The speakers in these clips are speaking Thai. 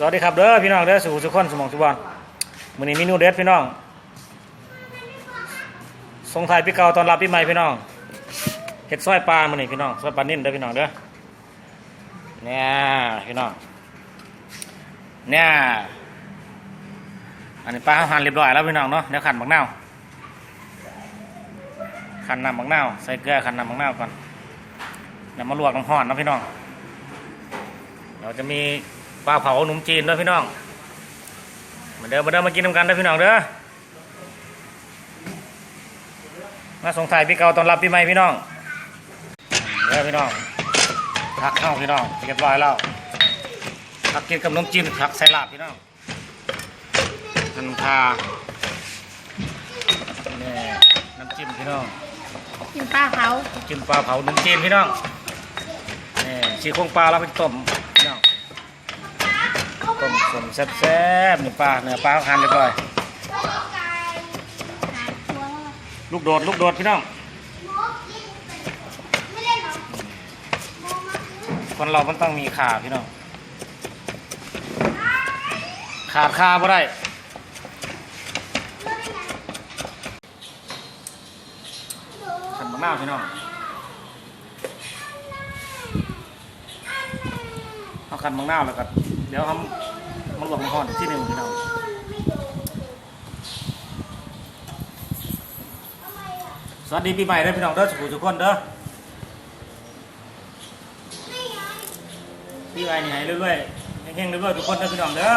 สวัสดีครับเด้อพี่น้องเด้อสู่สุขคนสมองสุบอลมื้อนี้เมนูเด็ดพี่น้องส่งทายปีเก่าตอนรับปีใหม่พี่น้องเฮ็ดซอยปลามื้อนี้พี่น้องซอยปลานิ่นเด้อพี่น้องเด้อเนี่ยพี่น้องเนี่ยอันนี้ปลาเขาหั่นเรียบร้อยแล้วพี่น้องเนาะเดี๋ยวขันบักนาขันน้ำบักนาใส่เกลือขันน้ำบักนาก่อนเดี๋ยวมาลวกน้ำห้อนนะพี่น้องเดี๋ยวจะมี ปลาเผาหนุ่มจีนด้วยพี่น้องมาเดินมาเดินมากินน้ำกันด้วยพี่น้องเด้อมาส่งท้ายปีเก่าตอนรับปีใหม่พี่น้องเด้อพี่น้องพักเข้าพี่น้องเรียบร้อยแล้วพักกินกับนมจีนพักใส่ลาบพี่น้องทันทานี่น้ำจิ้มพี่น้องกินปลาเขาน้ำจิ้มปลาเผาหนุ่มจีนพี่น้องนี่ชีโครงปลาแล้วไปต้มพี่น้อง ต้มสมแซ่บๆนี่ปลาเนื้อปลาหั่นเรียบร้อยลูกโดดลูกโดดพี่น้องคนเรามันต้องมีขาพี่น้องขาดคาบ่ได้ขันมะนาวพี่น้องเอาขันมะนาวแล้วก็ เดี๋ยวทำมันหลบมันห่อนที่หนึ่งพี่น้องสวัสดีปีใหม่เด้อพี่น้องเด้อสุขุทุกคนเด้อปีใหม่นี่ให้เรื่อยๆเฮงๆเรื่อยๆทุกคนเด้อพี่น้องเด้อ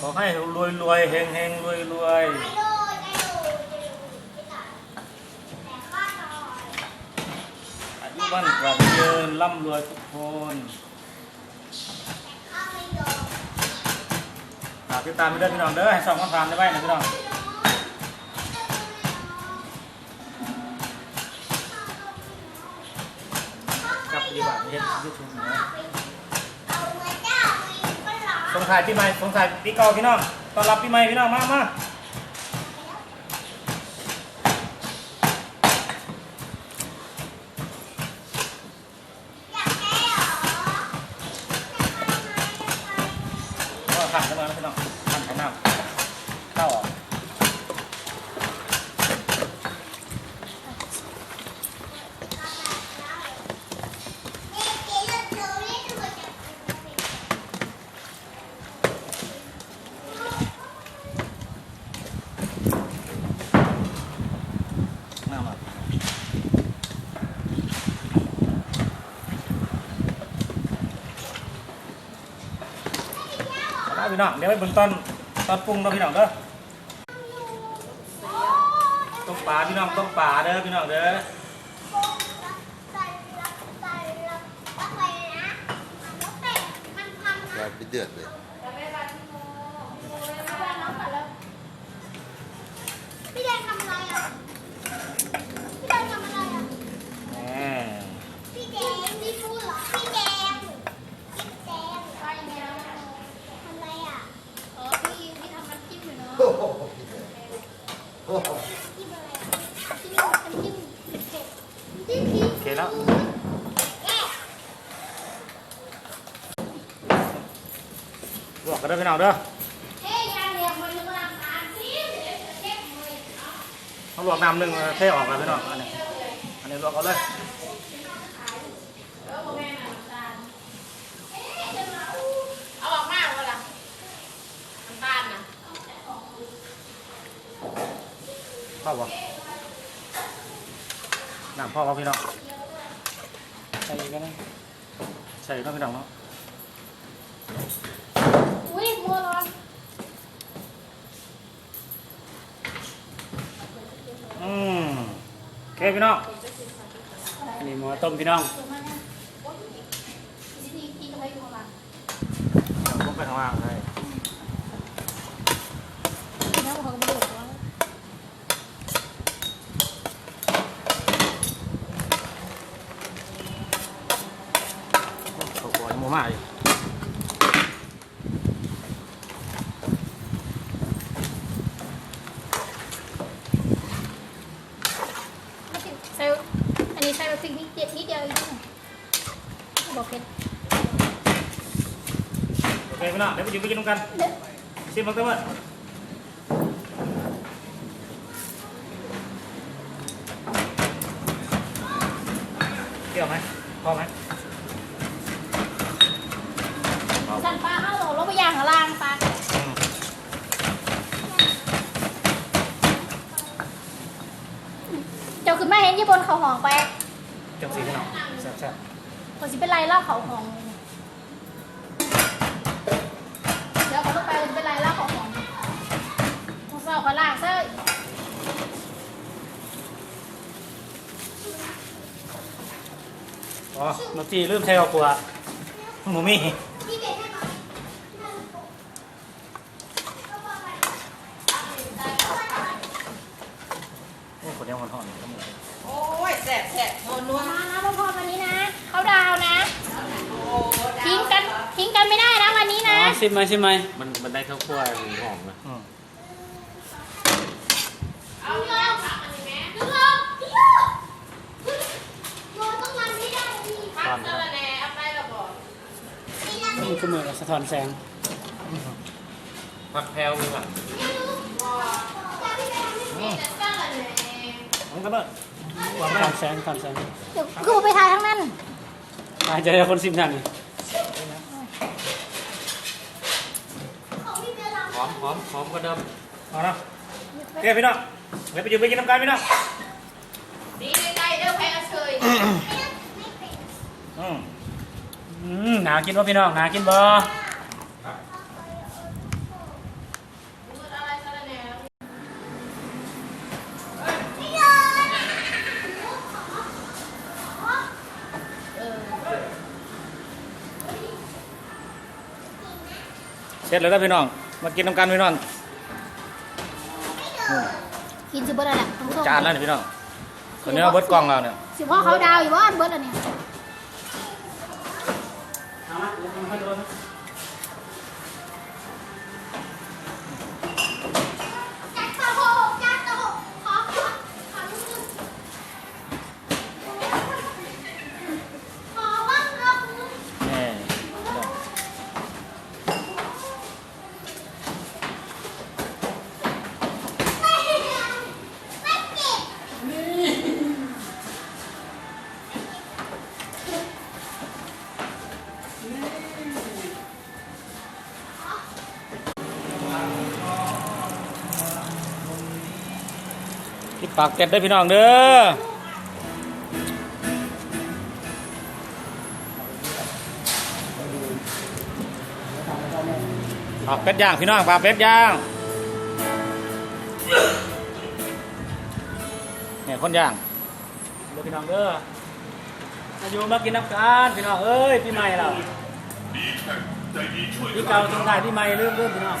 ขอให้รวยรวยเฮงเฮงรวยรวย ๆอายุบ้านกว่าเยินร่ำรวยทุกคนฝากติดตามไปด้อพี่น้องเด้อให้สองคำถามได้ไว้นะพี่น้องกับปฏิบัติเฮ็ดยูทูบนะสงถ่ายปีใหม่สงถ่ายปีเก่าพี่น้องต้อนรับปีใหม่พี่น้องมามา ขันกันมาแล้วพี่น้องขันขันน้ำเข้าออกน้ำอะเอาละ พี่น้องเดี๋ยวไปเบิ่งตอนตอนปรุงเนาะพี่น้องเด้อต้มปลาพี่น้องต้มปลาเด้อพี่น้องเด้อกลายเป็นเดือดเลย พี่แดงทำอะไรอะ พี่แดงทำอะไรอะ แหม พี่แดงพี่พูดเหรอ พี่แดง พี่แดงไปแล้วทำอะไรอะเออพี่พี่ทำน้ำจิ้มอยู่เนาะ โอ้โหโอ้โห จิ้มอะไรอะจิ้มน้ำจิ้มเผ็ดๆจิ้มพริก โอเคแล้ว แอ๊ะ ลว กกันเด้อพี่น้องเด้อเฮ้ยยายเรียกมันมาทานซิเดี๋ยวจะเจ็บมือเอาลวกน้ำหนึ่งเทออกแล้วพี่น้องอันนี้อันนี้ลวกเอาเลยเอาออกมาเวลาน้ำตาลนะพ่อบอกน้ำพ่อเขาพี่น้องใส่อีกันนะใส่ต้องพี่น้องเนาะ อุ้ยมัวร้อน อืมโอเค พี่น้องอันนี้หมอต้มพี่น้อง วิธีกินอะไรอยู่ข้างหลัง ผมไปทางล่างให้ แล้วเขาก็มาดูว่า เขาบอกหมูมาอยู่ สิ่งนี้เจ็ดนิดเดียวเองบอกเผ็ดโอเคพี่น้องเดี๋ยวไปอยู่ไปกินน้ำกันเด้อชิมบังเตอร์เปรี้ยวไหมพอไหมสั่นปลาเข้าโหลลงไปย่างข้างล่างปลา อืม เจ้าขึ้ นมาเห็นยี่บนเขาหองไปจังสีพี่น้องแซ่บคนสิเป็นไรเล่าเขาหอง เดี๋ยวเขาลงไปเลยเป็นไรเล่าเขาหองของเศร้าเขาล่างเซ้ยๆอ๋อน้ำจีลืมใช้เอากลัวหมูมี่ พี่เบ็ดให้หน่อย โอ้คนเดียวคนห่อนทั้งหมด โอ้ยแสบแสบนวลนวล มานะพ่อพอวันนี้นะ เขาดาวนะ โอ้ ทิ้งกัน ทิ้งกันไม่ได้นะ วันนี้นะชิมไหมชิมไหมมันมันได้ข้าวคั่วหมูหอมนะอืมเอาเรื่องผักอันนี้ไหมดูลงพี่ลูกโยนต้องมันไม่ได้พี่ผักสะระแหน่เอาไปและบอกนี่นะนี่ก็เหมือนกับสะท้อนแสงผักแพรวมีป่ะมีแต่สะระแหน่น้องกันเนอะหวานสะไหมท้อนแสงสะท้อนแสงเดี๋ยวกูไปทายทั้งนั้นอาจจะได้คนชิมทันนี่ หอ มหอมหอมกว่าเดิมเอาเนาะโอเคพี่น้องเดี๋ยวไปอยู่ไปกินน้ำกันพี่น้องดีใกล้ๆเด้อแพ้เชยอืมอืมหนากินบ่พี่น้องหนากินบ่มืดอะไรสะระแหน่เสร็จแล้วนะพี่น้อง มากินน้ำกันพี่น้องกินสิเบิร์ดอะไรทั้งสองจานแล้วนี่พี่น้องคนนี้เอาเบิร์ดกล่องเราเนี่ยสิพ่อเขาดาวอยู่ว่าเบิร์ดอะไรเนี่ย ปากเป็ดได้พี่น้องเด้อปากเป็ดย่างพี่น้องปากเป็ดย่างเนี่ยคนย่างเดี๋ยวพี่น้องเด้อมาอยู่มากินน้ำกันพี่น้องเอ้ยพี่ใหม่เราพี่เก่าสงท้ายพี่ใหม่เริ่มเริ่มพี่น้อง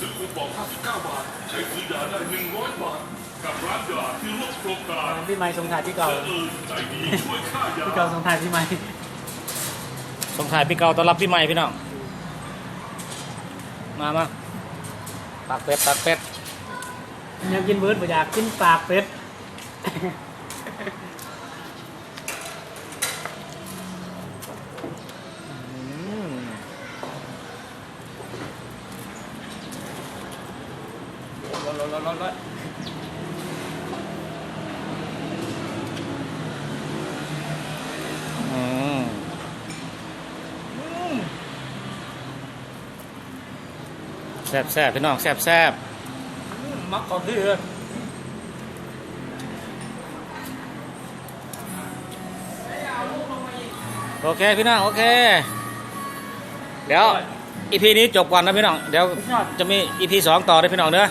ซื้อคูปอง59บาท ใช้ซื้อยาได้ 100 บาท กับร้านยาที่ร่วมโครงการพี่ใหม่สงท้ายพี่เก่าเออใจดีช่วยค่ายาพี่เก่าสงท้ายพี่ใหม่ส่งถ่ายปีเก่าต้อนรับปีใหม่พี่น้อง มามาปากเป็ดปากเป็ดอยากกินเบิร์ดบ่อยากกินปากเป็ดอืมร้อนร้อนร้อนร้อนร้อนอืมอืมแซ่บแซ่บพี่น้องแซ่บแซ่บมักของพี่เออโอเคพี่น้องโอเค เดี๋ยวอีพีนี้จบก่อนนะพี่น้อง เดี๋ยวจะมีอีพีสองต่อได้พี่น้องเด้อ